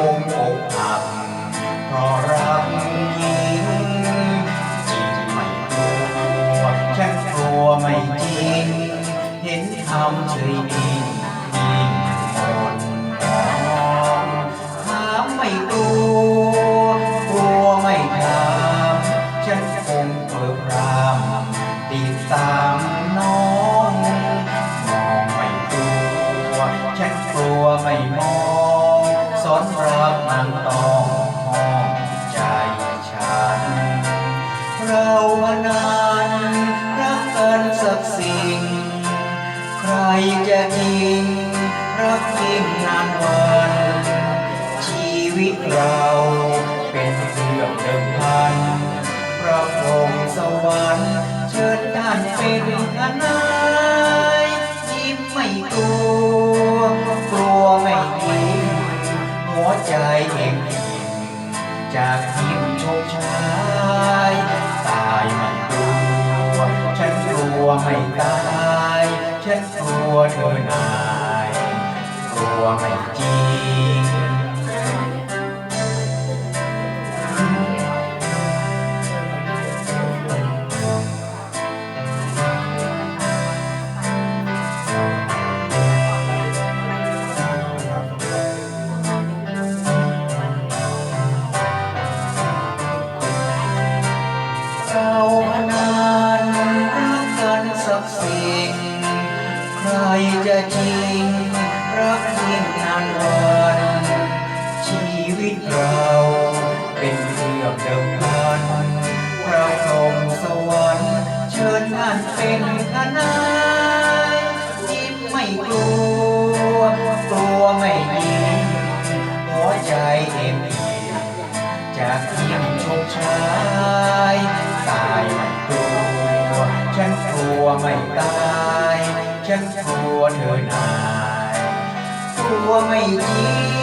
มุอกหักเพราะรักหญิงจริงไม่กลัวฉันกลัวไม่จริง เห็นคำเฉยดียิ่งหมดถามไม่กลัวกลัวไม่ถามฉันคงเปิดรติดตามน้องมองไม่ตัวแค่กลัวไม่มองสอนเราางต้องห้องใจฉัน เรามานานรักกันสักสิ่ง ใครจะอิงรักยิ่งนานวัน ชีวิตเราเป็นเรื่องเดิมพันพระพรหมสวรรค์เชิญท่านเป็นอนายยิ้มไม่กลัว จากยิ้มโชคชายตายมันกลัวฉันกลัวไม่ตาย ฉันกลัวเธอนา กสิ่ง ใครจะจริงรักยิ่งนานวันชีวิตเราเป็นเรื่องเดิมพันเระพรหมสวรรค์เชิญท่านเป็นคณะ ฉันกลัวเธอนายกลัวไม่จริง